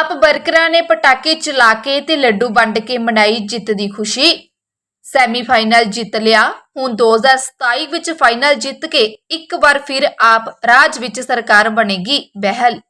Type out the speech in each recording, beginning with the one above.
ਆਪ ਵਰਕਰਾਂ ਨੇ ਪਟਾਕੇ ਚਲਾ ਕੇ ਤੇ ਲੱਡੂ ਵੰਡ ਕੇ ਮਨਾਈ ਜਿੱਤ ਦੀ ਖੁਸ਼ੀ। ਸੈਮੀਫਾਈਨਲ ਜਿੱਤ ਲਿਆ। ਹੁਣ 2027 ਵਿੱਚ ਫਾਈਨਲ ਜਿੱਤ ਕੇ ਇੱਕ ਵਾਰ ਫਿਰ ਆਪ ਰਾਜ ਵਿੱਚ ਸਰਕਾਰ ਬਣੇਗੀ ਬਹਿਲ।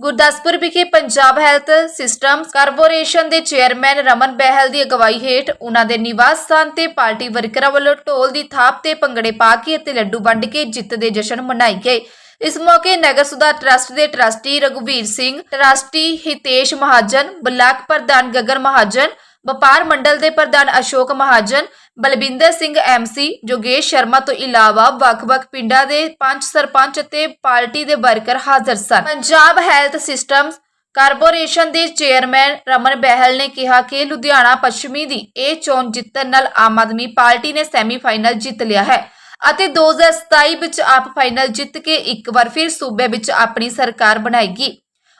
ਗੁਰਦਾਸਪੁਰ ਵਿਖੇ ਪੰਜਾਬ ਹੈਲਥ ਸਿਸਟਮਸ ਕਾਰਪੋਰੇਸ਼ਨ ਦੇ ਚੇਅਰਮੈਨ ਰਮਨ ਬਹਿਲ ਦੀ ਅਗਵਾਈ ਹੇਠ ਉਹਨਾਂ ਦੇ ਨਿਵਾਸ ਸਥਾਨ ਤੇ ਪਾਰਟੀ ਵਰਕਰਾਂ ਵੱਲੋਂ ਢੋਲ ਦੀ ਥਾਪ ਤੇ ਭੰਗੜੇ ਪਾ ਕੇ ਅਤੇ ਲੱਡੂ ਵੰਡ ਕੇ ਜਿੱਤ ਦੇ ਜਸ਼ਨ ਮਨਾਏ ਗਏ। ਇਸ ਮੌਕੇ ਨਗਰ ਸੁਧਾਰ ਟਰਸਟ ਦੇ ਟਰਸਟੀ ਰਘੁਵੀਰ ਸਿੰਘ, ਟਰਸਟੀ ਹਿਤੇਸ਼ ਮਹਾਜਨ, ਬਲਾਕ ਪ੍ਰਧਾਨ ਗਗਨ ਮਹਾਜਨ, ਵਪਾਰ ਮੰਡਲ ਦੇ ਪ੍ਰਧਾਨ ਅਸ਼ੋਕ ਮਹਾਜਨ ਬਲਬਿੰਦਰ ਸਿੰਘ ਐਮਸੀ ਜੋਗੇਸ਼ ਸ਼ਰਮਾ ਤੋਂ ਇਲਾਵਾ ਵੱਖ-ਵੱਖ ਪਿੰਡਾਂ ਦੇ ਪੰਚ ਸਰਪੰਚ ਅਤੇ ਪਾਰਟੀ ਦੇ ਵਰਕਰ ਹਾਜ਼ਰ ਸਨ। ਪੰਜਾਬ ਹੈਲਥ ਸਿਸਟਮਸ ਕਾਰਪੋਰੇਸ਼ਨ ਦੇ ਚੇਅਰਮੈਨ ਰਮਨ ਬਹਿਲ ਨੇ ਕਿਹਾ ਕਿ ਲੁਧਿਆਣਾ ਪੱਛਮੀ ਦੀ ਇਹ ਚੋਣ ਜਿੱਤਣ ਨਾਲ ਆਮ ਆਦਮੀ ਪਾਰਟੀ ਨੇ ਸੈਮੀਫਾਈਨਲ ਜਿੱਤ ਲਿਆ ਹੈ। ਅਤੇ 2027 ਵਿੱਚ ਆਪ ਫਾਈਨਲ ਜਿੱਤ ਕੇ ਇੱਕ ਵਾਰ ਫਿਰ ਸੂਬੇ ਵਿੱਚ ਆਪਣੀ ਸਰਕਾਰ ਬਣਾਏਗੀ।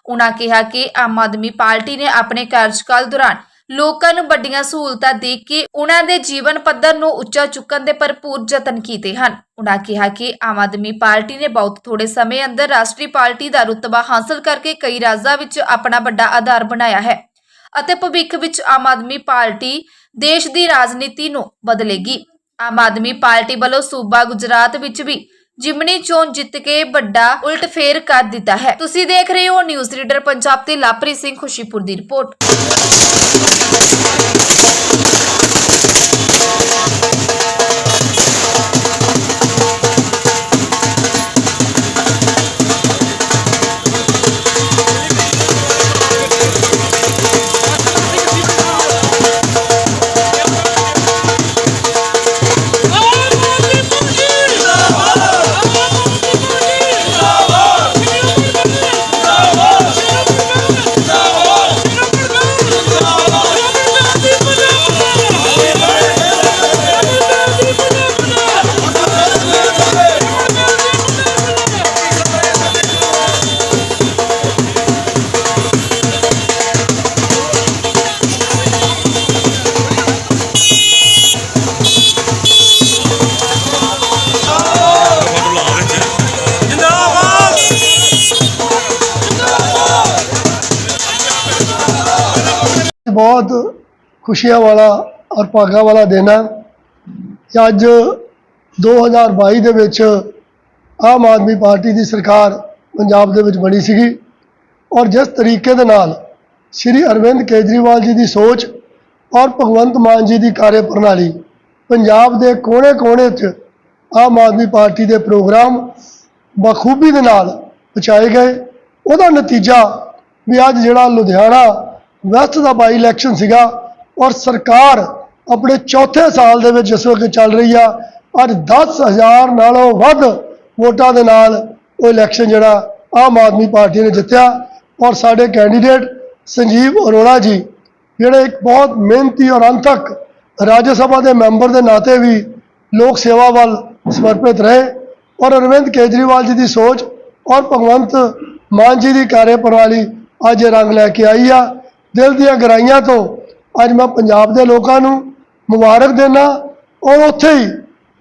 ਉਨ੍ਹਾਂ ਕਿਹਾ ਕਿ ਆਮ ਆਦਮੀ ਪਾਰਟੀ ਨੇ ਆਪਣੇ ਕਾਰਜਕਾਲ ਦੌਰਾਨ ਲੋਕਾਂ ਨੂੰ ਵੱਡੀਆਂ ਸਹੂਲਤਾਂ ਦੇ ਕੇ ਉਹਨਾਂ ਦੇ ਜੀਵਨ ਪੱਧਰ ਨੂੰ ਉੱਚਾ ਚੁੱਕਣ ਦੇ ਭਰਪੂਰ ਯਤਨ ਕੀਤੇ ਹਨ। ਉਹਨਾਂ ਕਿਹਾ ਕਿ ਆਮ ਆਦਮੀ ਪਾਰਟੀ ਨੇ ਬਹੁਤ ਥੋੜੇ ਸਮੇਂ ਅੰਦਰ ਰਾਸ਼ਟਰੀ ਪਾਰਟੀ ਦਾ ਰੁਤਬਾ ਹਾਸਲ ਕਰਕੇ ਕਈ ਰਾਜਾਂ ਵਿੱਚ ਆਪਣਾ ਵੱਡਾ ਆਧਾਰ ਬਣਾਇਆ ਹੈ ਅਤੇ ਭਵਿੱਖ ਵਿੱਚ ਆਮ ਆਦਮੀ ਪਾਰਟੀ ਦੇਸ਼ ਦੀ ਰਾਜਨੀਤੀ ਨੂੰ ਬਦਲੇਗੀ। ਆਮ ਆਦਮੀ ਪਾਰਟੀ ਵੱਲੋਂ ਸੂਬਾ ਗੁਜਰਾਤ ਵਿੱਚ ਵੀ ਜਿਮਨੀ ਚੋਣ ਜਿੱਤ ਕੇ ਵੱਡਾ ਉਲਟ ਫੇਰ ਕਰ ਦਿੱਤਾ ਹੈ। ਤੁਸੀਂ ਦੇਖ ਰਹੇ ਹੋ ਨਿਊਜ਼ ਰੀਡਰ ਪੰਜਾਬ ਤੇ ਲਾਪਰੀ ਸਿੰਘ ਖੁਸ਼ੀਪੁਰ ਦੀ ਰਿਪੋਰਟ। ਬਹੁਤ ਖੁਸ਼ੀਆਂ ਵਾਲਾ ਔਰ ਭਾਗਾਂ ਵਾਲਾ ਦਿਨ ਹੈ। ਕਿ ਅੱਜ 2022 ਦੇ ਵਿੱਚ ਆਮ ਆਦਮੀ ਪਾਰਟੀ ਦੀ ਸਰਕਾਰ ਪੰਜਾਬ ਦੇ ਵਿੱਚ ਬਣੀ ਸੀਗੀ। ਔਰ ਜਿਸ ਤਰੀਕੇ ਦੇ ਨਾਲ ਸ਼੍ਰੀ ਅਰਵਿੰਦ ਕੇਜਰੀਵਾਲ ਜੀ ਦੀ ਸੋਚ ਔਰ ਭਗਵੰਤ ਮਾਨ ਜੀ ਦੀ ਕਾਰਜਪ੍ਰਣਾਲੀ ਪੰਜਾਬ ਦੇ ਕੋਨੇ-ਕੋਨੇ 'ਚ ਆਮ ਆਦਮੀ ਪਾਰਟੀ ਦੇ ਪ੍ਰੋਗਰਾਮ ਬਖੂਬੀ ਦੇ ਨਾਲ ਪਹੁੰਚਾਏ ਗਏ। ਉਹਦਾ ਨਤੀਜਾ ਵੀ ਅੱਜ ਜਿਹੜਾ ਲੁਧਿਆਣਾ ਵੈਸਟ ਦਾ ਬਾਈ ਇਲੈਕਸ਼ਨ ਸੀਗਾ ਔਰ ਸਰਕਾਰ ਆਪਣੇ ਚੌਥੇ ਸਾਲ ਦੇ ਵਿੱਚ ਜਿਸ ਵਕਤ ਚੱਲ ਰਹੀ ਆ, ਅੱਜ 10000 ਨਾਲੋਂ ਵੱਧ ਵੋਟਾਂ ਦੇ ਨਾਲ ਉਹ ਇਲੈਕਸ਼ਨ ਜਿਹੜਾ ਆਮ ਆਦਮੀ ਪਾਰਟੀ ਨੇ ਜਿੱਤਿਆ ਔਰ ਸਾਡੇ ਕੈਂਡੀਡੇਟ ਸੰਜੀਵ ਅਰੋੜਾ ਜੀ, ਜਿਹੜੇ ਇੱਕ ਬਹੁਤ ਮਿਹਨਤੀ ਔਰ ਅੰਤਕ ਰਾਜ ਸਭਾ ਦੇ ਮੈਂਬਰ ਦੇ ਨਾਤੇ ਵੀ ਲੋਕ ਸੇਵਾ ਵੱਲ ਸਮਰਪਿਤ ਰਹੇ ਔਰ ਅਰਵਿੰਦ ਕੇਜਰੀਵਾਲ ਜੀ ਦੀ ਸੋਚ ਔਰ ਭਗਵੰਤ ਮਾਨ ਜੀ ਦੀ ਕਾਰਜਪ੍ਰਣਾਲੀ ਅੱਜ ਰੰਗ ਲੈ ਕੇ ਆਈ ਆ। ਦਿਲ ਦੀਆਂ ਗਹਿਰਾਈਆਂ ਤੋਂ ਅੱਜ ਮੈਂ ਪੰਜਾਬ ਦੇ ਲੋਕਾਂ ਨੂੰ ਮੁਬਾਰਕ ਦੇਣਾ ਔਰ ਉੱਥੇ ਹੀ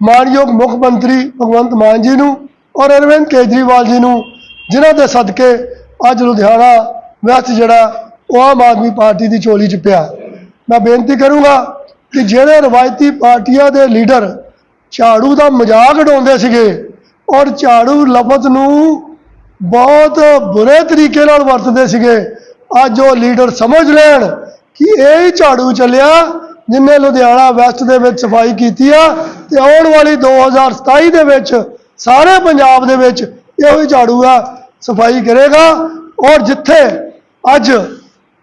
ਮਾਨਯੋਗ ਮੁੱਖ ਮੰਤਰੀ ਭਗਵੰਤ ਮਾਨ ਜੀ ਨੂੰ ਔਰ ਅਰਵਿੰਦ ਕੇਜਰੀਵਾਲ ਜੀ ਨੂੰ, ਜਿਨ੍ਹਾਂ ਦੇ ਸਦਕੇ ਅੱਜ ਲੁਧਿਆਣਾ ਵੈਸਟ ਜਿਹੜਾ ਉਹ ਆਮ ਆਦਮੀ ਪਾਰਟੀ ਦੀ ਚੋਲੀ 'ਚ ਪਿਆ। ਮੈਂ ਬੇਨਤੀ ਕਰੂੰਗਾ ਕਿ ਜਿਹੜੇ ਰਵਾਇਤੀ ਪਾਰਟੀਆਂ ਦੇ ਲੀਡਰ ਝਾੜੂ ਦਾ ਮਜ਼ਾਕ ਉਡਾਉਂਦੇ ਸੀਗੇ ਔਰ ਝਾੜੂ ਲਫ਼ਜ਼ ਨੂੰ ਬਹੁਤ ਬੁਰੇ ਤਰੀਕੇ ਨਾਲ ਵਰਤਦੇ ਸੀਗੇ ਅੱਜ ਉਹ ਲੀਡਰ ਸਮਝ ਲੈਣ ਕਿ ਇਹ ਹੀ ਝਾੜੂ ਚੱਲਿਆ ਜਿਨੇ ਲੁਧਿਆਣਾ ਵੈਸਟ ਦੇ ਵਿੱਚ ਸਫ਼ਾਈ ਕੀਤੀ ਆ ਤੇ ਆਉਣ ਵਾਲੀ 2027 ਦੇ ਵਿੱਚ ਸਾਰੇ ਪੰਜਾਬ ਦੇ ਵਿੱਚ ਇਹੋ ਹੀ ਝਾੜੂ ਆ, ਸਫ਼ਾਈ ਕਰੇਗਾ। ਔਰ ਜਿੱਥੇ ਅੱਜ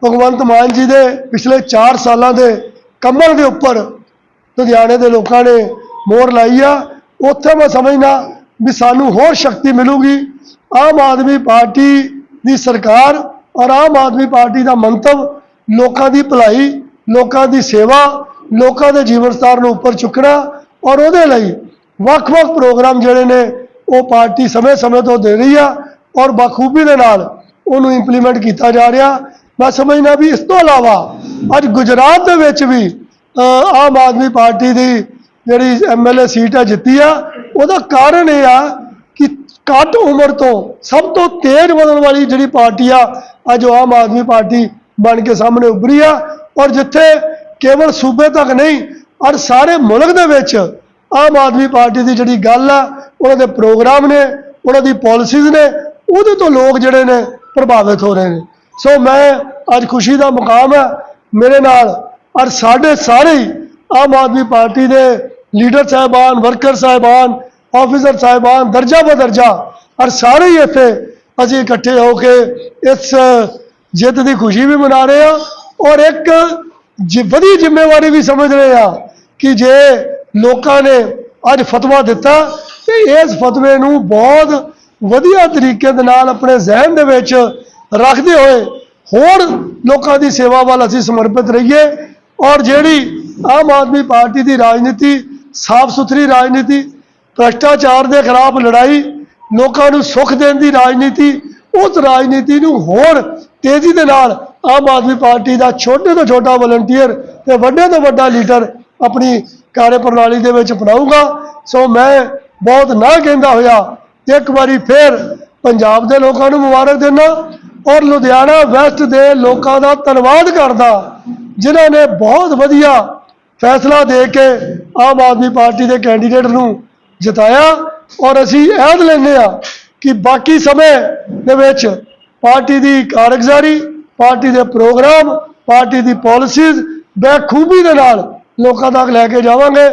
ਭਗਵੰਤ ਮਾਨ ਜੀ ਦੇ ਪਿਛਲੇ 4 ਸਾਲਾਂ ਦੇ ਕੰਮਾਂ ਦੇ ਉੱਪਰ ਲੁਧਿਆਣੇ ਦੇ ਲੋਕਾਂ ਨੇ ਮੋਹਰ ਲਾਈ ਆ, ਉੱਥੇ ਮੈਂ ਸਮਝਦਾ ਵੀ ਸਾਨੂੰ ਹੋਰ ਸ਼ਕਤੀ ਮਿਲੂਗੀ। ਆਮ ਆਦਮੀ ਪਾਰਟੀ ਦੀ ਸਰਕਾਰ ਔਰ ਆਮ ਆਦਮੀ ਪਾਰਟੀ ਦਾ ਮੰਤਵ ਲੋਕਾਂ ਦੀ ਭਲਾਈ, ਲੋਕਾਂ ਦੀ ਸੇਵਾ, ਲੋਕਾਂ ਦੇ ਜੀਵਨ ਸਤਰ ਨੂੰ ਉੱਪਰ ਚੁੱਕਣਾ ਔਰ ਉਹਦੇ ਲਈ ਵੱਖ-ਵੱਖ ਪ੍ਰੋਗਰਾਮ ਜਿਹੜੇ ਨੇ ਉਹ ਪਾਰਟੀ ਸਮੇਂ-ਸਮੇਂ ਤੋਂ ਦੇ ਰਹੀ ਆ ਔਰ ਬਖੂਬੀ ਦੇ ਨਾਲ ਉਹਨੂੰ ਇੰਪਲੀਮੈਂਟ ਕੀਤਾ ਜਾ ਰਿਹਾ। ਮੈਂ ਸਮਝਦਾ ਵੀ ਇਸ ਤੋਂ ਇਲਾਵਾ ਅੱਜ ਗੁਜਰਾਤ ਦੇ ਵਿੱਚ ਵੀ ਆਮ ਆਦਮੀ ਪਾਰਟੀ ਦੀ ਜਿਹੜੀ ਐਮਐਲਏ ਸੀਟ ਆ ਜਿੱਤੀ ਆ, ਉਹਦਾ ਕਾਰਨ ਇਹ ਆ ਕਿ ਘੱਟ ਉਮਰ ਤੋਂ ਸਭ ਤੋਂ ਤੇਜ਼ ਵਧਣ ਵਾਲੀ ਜਿਹੜੀ ਪਾਰਟੀ ਆ ਅੱਜ ਉਹ ਆਮ ਆਦਮੀ ਪਾਰਟੀ ਬਣ ਕੇ ਸਾਹਮਣੇ ਉੱਭਰੀ ਆ ਔਰ ਜਿੱਥੇ ਕੇਵਲ ਸੂਬੇ ਤੱਕ ਨਹੀਂ, ਔਰ ਸਾਰੇ ਮੁਲਕ ਦੇ ਵਿੱਚ ਆਮ ਆਦਮੀ ਪਾਰਟੀ ਦੀ ਜਿਹੜੀ ਗੱਲ ਆ, ਉਹਨਾਂ ਦੇ ਪ੍ਰੋਗਰਾਮ ਨੇ, ਉਹਨਾਂ ਦੀ ਪਾਲਿਸੀਜ਼ ਨੇ, ਉਹਦੇ ਤੋਂ ਲੋਕ ਜਿਹੜੇ ਨੇ ਪ੍ਰਭਾਵਿਤ ਹੋ ਰਹੇ ਨੇ। ਸੋ ਮੈਂ ਅੱਜ ਖੁਸ਼ੀ ਦਾ ਮੁਕਾਮ ਹੈ ਮੇਰੇ ਨਾਲ ਔਰ ਸਾਡੇ ਸਾਰੇ ਹੀ ਆਮ ਆਦਮੀ ਪਾਰਟੀ ਦੇ ਲੀਡਰ ਸਾਹਿਬਾਨ, ਵਰਕਰ ਸਾਹਿਬਾਨ ਆਫੀਸਰ ਸਾਹਿਬਾਨ, ਦਰਜਾ ਬਦਰਜਾ ਔਰ ਸਾਰੇ ਹੀ ਇੱਥੇ ਅਸੀਂ ਇਕੱਠੇ ਹੋ ਕੇ ਇਸ ਜਿੱਤ ਦੀ ਖੁਸ਼ੀ ਵੀ ਮਨਾ ਰਹੇ ਹਾਂ ਔਰ ਇੱਕ ਜ- ਵਧੀ ਜ਼ਿੰਮੇਵਾਰੀ ਵੀ ਸਮਝ ਰਹੇ ਹਾਂ ਕਿ ਜੇ ਲੋਕਾਂ ਨੇ ਅੱਜ ਫਤਵਾ ਦਿੱਤਾ ਤੇ ਇਸ ਫਤਵੇ ਨੂੰ ਬਹੁਤ ਵਧੀਆ ਤਰੀਕੇ ਦੇ ਨਾਲ ਆਪਣੇ ਜ਼ਿਹਨ ਦੇ ਵਿੱਚ ਰੱਖਦੇ ਹੋਏ ਹੋਰ ਲੋਕਾਂ ਦੀ ਸੇਵਾ ਵੱਲ ਅਸੀਂ ਸਮਰਪਿਤ ਰਹੀਏ ਔਰ ਜਿਹੜੀ ਆਮ ਆਦਮੀ ਪਾਰਟੀ ਦੀ ਰਾਜਨੀਤੀ ਸਾਫ਼ ਸੁਥਰੀ ਰਾਜਨੀਤੀ, ਭ੍ਰਸ਼ਟਾਚਾਰ ਦੇ ਖਿਲਾਫ ਲੜਾਈ ਲੋਕਾਂ ਨੂੰ ਸੁੱਖ ਦੇਣ ਦੀ ਰਾਜਨੀਤੀ, ਉਸ ਰਾਜਨੀਤੀ ਨੂੰ ਹੋਰ ਤੇਜ਼ੀ ਦੇ ਨਾਲ ਆਮ ਆਦਮੀ ਪਾਰਟੀ ਦਾ ਛੋਟੇ ਤੋਂ ਛੋਟਾ ਵਲੰਟੀਅਰ ਤੇ ਵੱਡੇ ਤੋਂ ਵੱਡਾ ਲੀਡਰ ਆਪਣੀ ਕਾਰਜਪ੍ਰਣਾਲੀ ਦੇ ਵਿੱਚ ਅਪਣਾਊਗਾ। ਸੋ ਮੈਂ ਬਹੁਤ ਨਾ ਕਹਿੰਦਾ ਹੋਇਆ, ਇੱਕ ਵਾਰੀ ਫੇਰ ਪੰਜਾਬ ਦੇ ਲੋਕਾਂ ਨੂੰ ਮੁਬਾਰਕ ਦਿੰਦਾ ਔਰ ਲੁਧਿਆਣਾ ਵੈਸਟ ਦੇ ਲੋਕਾਂ ਦਾ ਧੰਨਵਾਦ ਕਰਦਾ, ਜਿਨ੍ਹਾਂ ਨੇ ਬਹੁਤ ਵਧੀਆ ਫੈਸਲਾ ਦੇ ਕੇ ਆਮ ਆਦਮੀ ਪਾਰਟੀ ਦੇ ਕੈਂਡੀਡੇਟ ਨੂੰ ਜਿਤਾਇਆ। ਔਰ ਅਸੀਂ ਐਦ ਲੈਂਦੇ ਆ ਕਿ ਬਾਕੀ ਸਮੇਂ ਦੇ ਵਿੱਚ ਪਾਰਟੀ ਦੀ ਕਾਰਗੁਜ਼ਾਰੀ, ਪਾਰਟੀ ਦੇ ਪ੍ਰੋਗਰਾਮ, ਪਾਰਟੀ ਦੀ ਪਾਲਿਸੀਜ਼ ਬਖੂਬੀ ਦੇ ਨਾਲ ਲੋਕਾਂ ਤੱਕ ਲੈ ਕੇ ਜਾਵਾਂਗੇ।